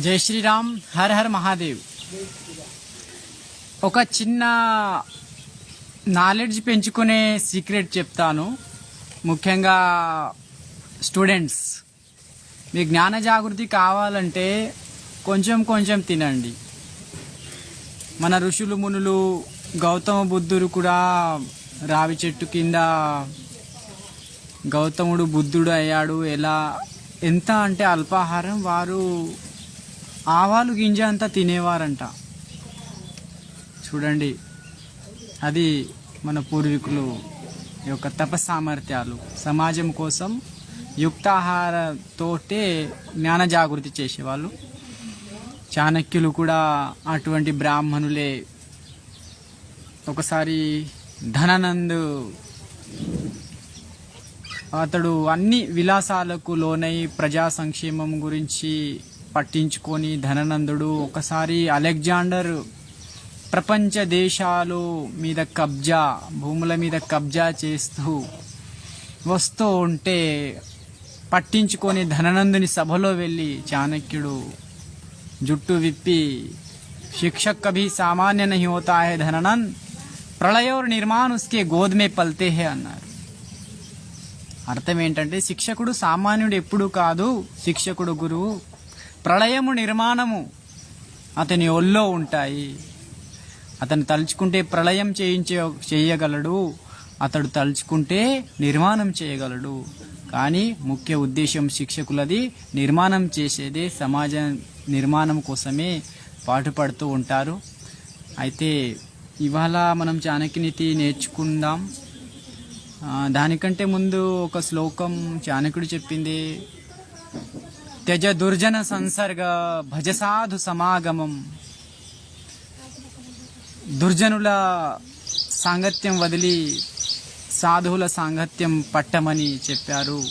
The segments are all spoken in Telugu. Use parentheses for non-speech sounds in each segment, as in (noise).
జై శ్రీరామ్ హర్ హర్ మహాదేవ్. ఒక చిన్న నాలెడ్జ్ పెంచుకునే సీక్రెట్ చెప్తాను. ముఖ్యంగా స్టూడెంట్స్ మీ జ్ఞాన జాగృతి కావాలంటే కొంచెం కొంచెం తినండి. మన ఋషులు మునులు గౌతమ బుద్ధుడు కూడా రావి చెట్టు కింద గౌతముడు బుద్ధుడు అయ్యాడు. ఎలా? ఎంత అంటే అల్పాహారం వారు ఆవాలు గింజ అంతా తినేవారంట. చూడండి అది మన పూర్వీకులు యొక్క తప సామర్థ్యాలు సమాజం కోసం యుక్తాహారతోటే జ్ఞాన జాగృతి చేసేవాళ్ళు. చాణక్యులు కూడా అటువంటి బ్రాహ్మణులే. ఒకసారి ధనానంద్ అతడు అన్ని విలాసాలకు లోనై ప్రజా సంక్షేమం గురించి పట్టించుకొని ధననందుడు ఒకసారి అలెగ్జాండర్ ప్రపంచ దేశాలు మీద కబ్జా భూముల మీద కబ్జా చేస్తూ వస్తూ ఉంటే పట్టించుకొని ధననందుని సభలో వెళ్ళి చాణక్యుడు జుట్టు విప్పి శిక్షక్ కభీ సామాన్య నహి హోతా హై ధననంద్ ప్రళయ और निर्माण उसके गोद में पलते हैं అన్నారు అర్థం ఏంటంటే శిక్షకుడు సామాన్యుడు ఎప్పుడు కాదు శిక్షకుడు గురువు ప్రళయము నిర్మాణము అతని ఒళ్ళో ఉంటాయి. అతను తలుచుకుంటే ప్రళయం చేయించే చేయగలడు. అతడు తలుచుకుంటే నిర్మాణం చేయగలడు. కానీ ముఖ్య ఉద్దేశం శిక్షకులది నిర్మాణం చేసేదే సమాజ నిర్మాణం కోసమే పాటుపడుతూ ఉంటారు. అయితే ఇవాళ మనం చాణక్యనీతి నేర్చుకుందాం. దానికంటే ముందు ఒక శ్లోకం చాణకుడు చెప్పింది. త్యజ దుర్జన సంసర్గ భజ సాధు సమాగమం. దుర్జనుల సాంగత్యం వదిలి సాధువుల సాంగత్యం పట్టమని చెప్పారు.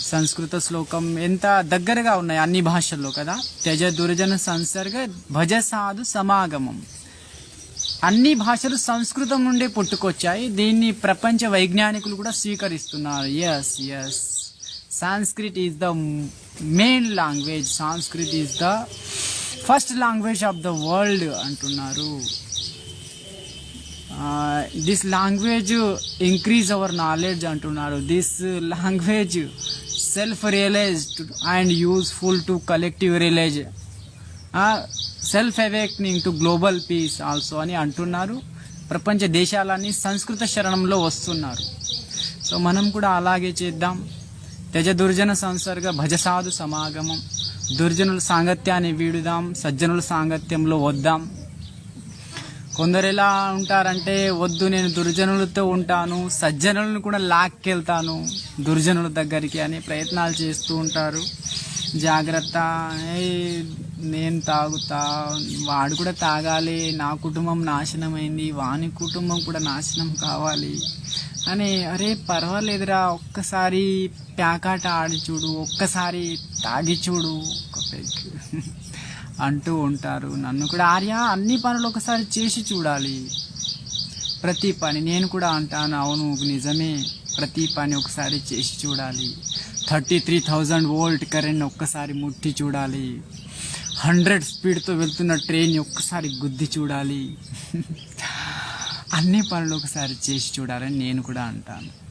సంస్కృత శ్లోకం ఎంత దగ్గరగా ఉన్నాయి అన్ని భాషల్లో కదా? త్యజ దుర్జన సంసర్గ భజ సాధు సమాగమం. అన్ని భాషలు సంస్కృతం నుండే పుట్టుకొచ్చాయి. దీన్ని ప్రపంచ వైజ్ఞానికులు కూడా స్వీకరిస్తున్నారు. Yes yes Sanskrit is the main language Sanskrit is the first language of the world అంటున్నారు. This language increase our knowledge అంటున్నారు. This language self realized and useful to collective realize self awakening to global peace also అని అంటున్నారు. ప్రపంచ దేశాలన్నీ సంస్కృత శరణంలో వస్తున్నారు. సో మనం కూడా అలాగే చేద్దాం. తెజ దుర్జన సంసర్గ భజసాధు సమాగమం. దుర్జనుల సాంగత్యాన్ని వీడుదాం సజ్జనుల సాంగత్యంలో వద్దాం. కొందరు ఎలా ఉంటారంటే వద్దు నేను దుర్జనులతో ఉంటాను సజ్జనులను కూడా లాక్కెళ్తాను దుర్జనుల దగ్గరికి అని ప్రయత్నాలు చేస్తూ ఉంటారు. జాగ్రత్త నేను తాగుతా వాడు కూడా తాగాలి నా కుటుంబం నాశనమైంది వాని కుటుంబం కూడా నాశనం కావాలి అని అరే పర్వాలేదురా ఒక్కసారి ప్యాకాట ఆడి చూడు ఒక్కసారి తాగి చూడు ఒక పెగ్ (laughs) అంటూ ఉంటారు. నన్ను కూడా ఆర్య అన్ని పనులు ఒకసారి చేసి చూడాలి. ప్రతి పని నేను కూడా అంటాను అవును నిజమే. ప్రతి పని ఒకసారి చేసి చూడాలి. Thirty three thousand volt current ఒక్కసారి ముట్టి చూడాలి. హండ్రెడ్ స్పీడ్తో వెళ్తున్న ట్రైన్ ఒక్కసారి గుద్ది చూడాలి. (laughs) అన్ని పనులు ఒకసారి చేసి చూడాలని నేను కూడా అంటాను.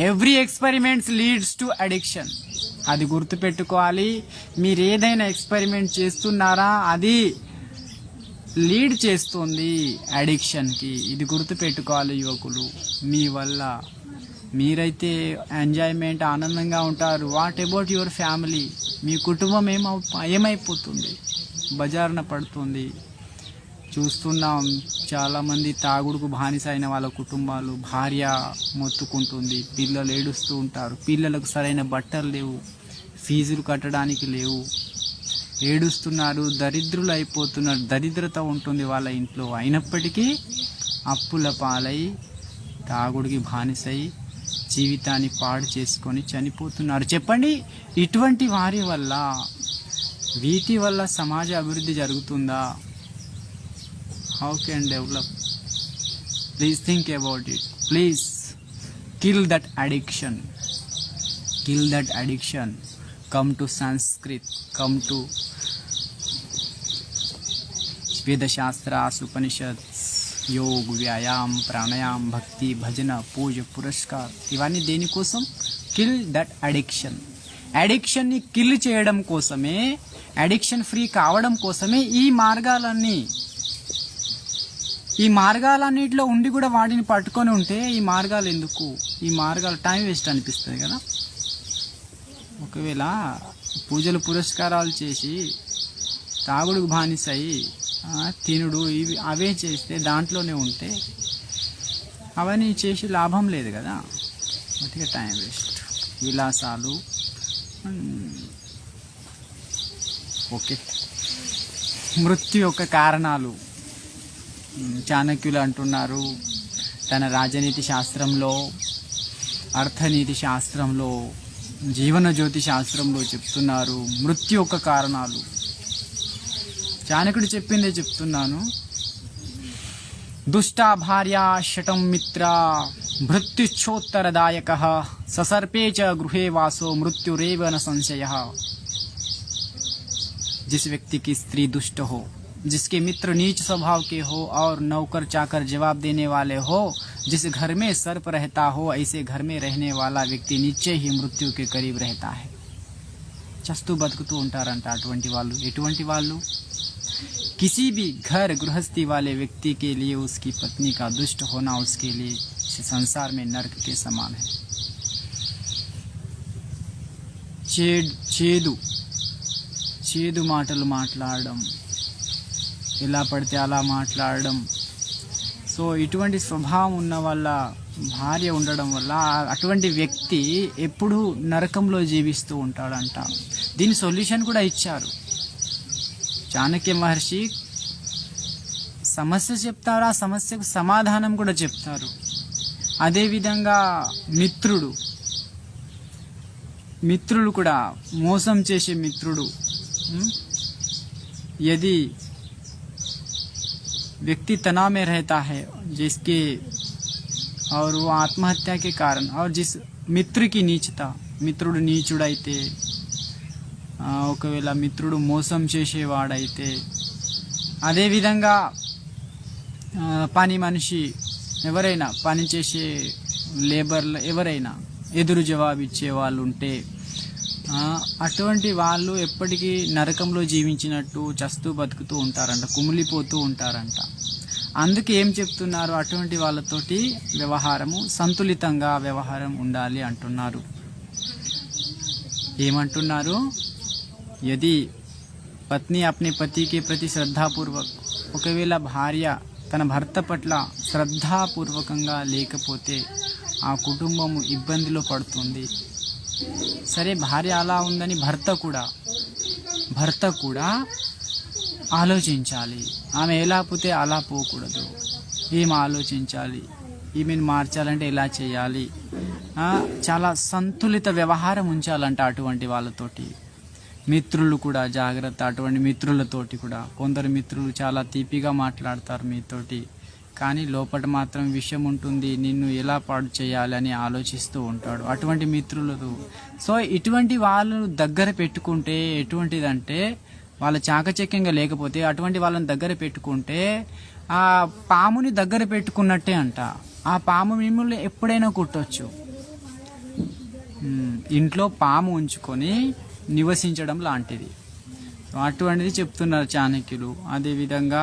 Every experiments leads to addiction అది గుర్తుపెట్టుకోవాలి. మీరు ఏదైనా ఎక్స్పెరిమెంట్ చేస్తున్నారా? అది లీడ్ చేస్తుంది అడిక్షన్కి. ఇది గుర్తుపెట్టుకోవాలి యువకులు. మీ వల్ల మీరైతే ఎంజాయ్మెంట్ ఆనందంగా ఉంటారు. వాట్ అబౌట్ యువర్ ఫ్యామిలీ మీ కుటుంబం ఏమవు ఏమైపోతుంది? బజారున పడుతుంది. చూస్తున్నాం. చాలామంది తాగుడుకు బానిస అయిన వాళ్ళ కుటుంబాలు భార్య మొత్తుకుంటుంది. పిల్లలు ఏడుస్తూ ఉంటారు. పిల్లలకు సరైన బట్టలు లేవు. ఫీజులు కట్టడానికి లేవు. ఏడుస్తున్నారు. దరిద్రులు అయిపోతున్నారు. దరిద్రత ఉంటుంది వాళ్ళ ఇంట్లో. అయినప్పటికీ అప్పుల పాలై తాగుడికి బానిసై జీవితాన్ని పాడు చేసుకొని చనిపోతున్నారు. చెప్పండి ఇటువంటి వారి వల్ల వీటి వల్ల సమాజ అభివృద్ధి జరుగుతుందా? how can develop please think about it please kill that addiction kill that addiction come to sanskrit come to వేదశాస్త్రాస్ ఉపనిషత్ యోగ్ వ్యాయామ్ ప్రాణాయామ్ భక్తి భజన పూజ పురస్కార్ ఇవన్నీ దేనికోసం కిల్ దట్ అడిక్షన్ అడిక్షన్ని కిల్ చేయడం కోసమే అడిక్షన్ ఫ్రీ కావడం కోసమే ఈ మార్గాలన్నీ ఈ మార్గాలన్నిటిలో ఉండి కూడా వాటిని పట్టుకొని ఉంటే ఈ మార్గాలు ఎందుకు? ఈ మార్గాలు టైం వేస్ట్ అనిపిస్తుంది కదా? ఒకవేళ పూజలు పురస్కారాలు చేసి తాగుడుకు బానిసయి తినుడు ఇవి అవే చేస్తే దాంట్లోనే ఉంటే అవన్నీ చేసి లాభం లేదు కదా? మట్టిగా టైం వేస్ట్ విలాసాలు. ఓకే. మృత్యు యొక్క కారణాలు. చాణక్యులు అంటున్నారు తన రాజనీతి శాస్త్రంలో అర్థనీతి శాస్త్రంలో జీవన జ్యోతి శాస్త్రంలో చెప్తున్నారు మృత్యు యొక్క కారణాలు చాణకుడు చెప్పిందే చెప్తున్నాను దుష్టా భార్య శటం మిత్ర మృత్యుచ్చోత్తరదాయక ససర్పే చ గృహే వాసో మృత్యురేవ న సంశయ जिस व्यक्ति की स्त्री दुष्ट हो जिसके मित्र नीच स्वभाव के हो और नौकर चाकर जवाब देने वाले हो जिस घर में सर्प रहता हो ऐसे घर में रहने वाला వ్యక్తి నిశ్చయ ही मृत्यु के करीब रहता है చస్తూ బతుకుతూ ఉంటారంట అటువంటి వాళ్ళు ఎటువంటి వాళ్ళు किसी भी घर गृहस्थी वाले व्यक्ति के लिए उसकी पत्नी का दुष्ट होना उसके लिए इस संसार में नरक के समान है చేడ్ చేదు చేదు మాటలు మాట్లాడడం ఎలా పడితే అలా మాట్లాడడం. సో ఇటువంటి స్వభావం ఉన్న వల్ల భార్య ఉండడం వల్ల అటువంటి వ్యక్తి ఎప్పుడూ నరకంలో జీవిస్తూ ఉంటాడంట. దీని సొల్యూషన్ కూడా ఇచ్చారు. చాణక్య మహర్షి సమస్య చెప్తారు? ఆ సమస్యకు సమాధానం కూడా చెప్తారు. అదేవిధంగా మిత్రుడు. మిత్రులు కూడా మోసం చేసే మిత్రుడు. ఎది यदि व्यक्ति तनाव में रहता है जिसके और वो आत्महत्या के कारण और जिस మిత్రు కి నీచత మిత్రుడు నీచుడైతే ఆ, ఒకవేళ మిత్రుడు మోసం చేసేవాడైతే అదేవిధంగా ఆ, పని మనిషి ఎవరైనా పని చేసే లేబర్లు ఎవరైనా ఎదురు జవాబు ఇచ్చే వాళ్ళు ఉంటే ఆ, అటువంటి వాళ్ళు ఎప్పటికీ నరకంలో జీవించినట్టు చస్తూ బతుకుతూ ఉంటారంట కుమిలిపోతూ ఉంటారంట. అందుకే ఏం చెప్తున్నారు? అటువంటి వాళ్ళతోటి వ్యవహారము సంతులితంగా వ్యవహారం ఉండాలి అంటున్నారు. ఏమంటున్నారు? యది పత్ని అప్ని పతికి ప్రతి శ్రద్ధాపూర్వక్ ఒకవేళ భార్య తన భర్త పట్ల శ్రద్ధాపూర్వకంగా లేకపోతే ఆ కుటుంబము ఇబ్బందిలో పడుతుంది. సరే భార్య అలా ఉందని భర్త కూడా భర్త కూడా ఆలోచించాలి. ఆమె ఎలా పోతే అలా పోకూడదు. ఏం ఆలోచించాలి? ఈమెను మార్చాలంటే ఎలా చేయాలి? చాలా సంతులిత వ్యవహారం ఉంచాలంట అటువంటి వాళ్ళతోటి. మిత్రులు కూడా జాగ్రత్త అటువంటి మిత్రులతోటి కూడా. కొందరు మిత్రులు చాలా తీపిగా మాట్లాడతారు మీతోటి. కానీ లోపల మాత్రం విషయం ఉంటుంది నిన్ను ఎలా పాడు చేయాలని ఆలోచిస్తూ ఉంటాడు. అటువంటి మిత్రులతో. సో ఇటువంటి వాళ్ళను దగ్గర పెట్టుకుంటే ఎటువంటిదంటే వాళ్ళ చాకచక్యంగా లేకపోతే అటువంటి వాళ్ళని దగ్గర పెట్టుకుంటే ఆ పాముని దగ్గర పెట్టుకున్నట్టే అంట. ఆ పాము మిమ్మల్ని ఎప్పుడైనా కుట్టొచ్చు. ఇంట్లో పాము ఉంచుకొని నివసించడం లాంటిది. అటువంటిది చెప్తున్నారు చాణక్యులు. అదేవిధంగా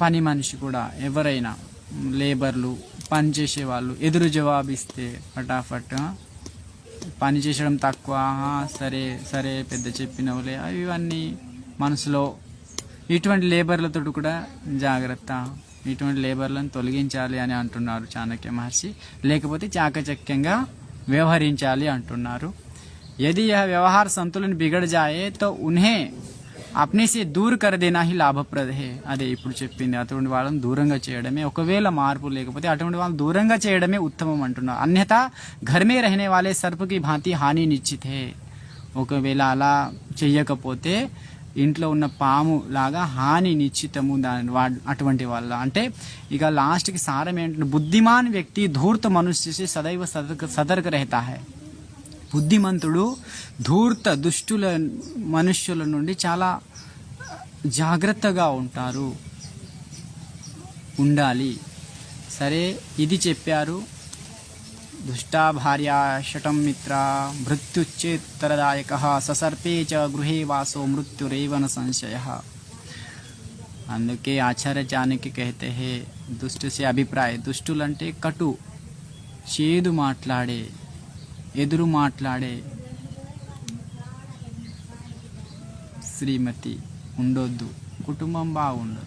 పని మనిషి కూడా ఎవరైనా ఉమ్, లేబర్లు పని చేసే వాళ్ళు ఎదురు జవాబిస్తే ఫటాఫట్ ఆ, పని చేసడం తక్కువ ఆహా, సరే సరే పెద్ద చెప్పినవులే అవి ఇవన్నీ మనసులో ఇటువంటి లేబర్లతో కూడా జాగ్రత్త ఇటువంటి లేబర్లను తొలగించాలి అని అంటున్నారు చాణక్య మహర్షి లేకపోతే చాకచక్యంగా వ్యవహరించాలి అంటున్నారు यदि यह व्यवहार संतुलन बिगड़ जाए तो उन्हें अपने से दूर कर देना ही లాభప్రద హే అదే ఇప్పుడు చెప్పింది అటువంటి వాళ్ళని దూరంగా చేయడమే ఒకవేళ మార్పు లేకపోతే అటువంటి వాళ్ళని దూరంగా చేయడమే ఉత్తమం అంటున్నారు అన్యథా ఘర్మే రహనే వాలే సర్పకి భాంతి హాని నిశ్చిత్ హే ఒకవేళ అలా చెయ్యకపోతే ఇంట్లో ఉన్న పాము లాగా హాని నిశ్చితము దాని వా అటువంటి వల్ల అంటే ఇక లాస్ట్కి సారం ఏంటంటే బుద్ధిమాన్ వ్యక్తి ధూర్త మనుష్య సదైవ సతర్క సతర్క రహతా హై బుద్ధిమంతుడు ధూర్త దుష్టుల మనుష్యుల నుండి చాలా జాగ్రత్తగా ఉంటారు. ఉండాలి. సరే ఇది చెప్పారు. దుష్టా భార్య షటం మిత్ర మృత్యుచ్చేత్తరదాయక ససర్పే చ గృహే వాసో మృత్యురేవన సంశయ. అందుకే ఆచార్య జానకి కహతే హే దుష్టు సే అభిప్రాయ. దుష్టులంటే కటు చేదు మాట్లాడే ఎదురు మాట్లాడే శ్రీమతి ఉండొద్దు. కుటుంబం బాగుండదు.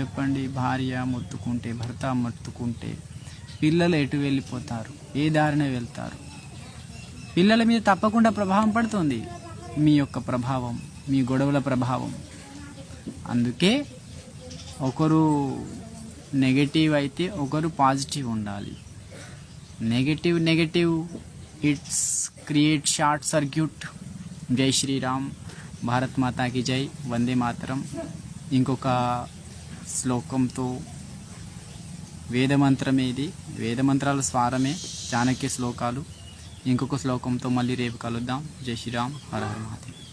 చెప్పండి భార్య మొత్తుకుంటే భర్త మొత్తుకుంటే పిల్లలు ఎటు వెళ్ళిపోతారు? ఏ దారిన వెళ్తారు? పిల్లల మీద తప్పకుండా ప్రభావం పడుతుంది. మీ యొక్క ప్రభావం మీ గొడవల ప్రభావం. అందుకే ఒకరు నెగటివ్ అయితే ఒకరు పాజిటివ్ ఉండాలి. Negative negative it's create short circuit జై శ్రీరామ్ భారత్ మాతాకి జై వందే మాతరం ఇంకొక శ్లోకంతో వేదమంత్రమే ఇది వేదమంత్రాల స్వారమే చాణక్య శ్లోకాలు ఇంకొక శ్లోకంతో మళ్ళీ రేపు కలుద్దాం జై శ్రీరామ్ హర హర మహాదేవ్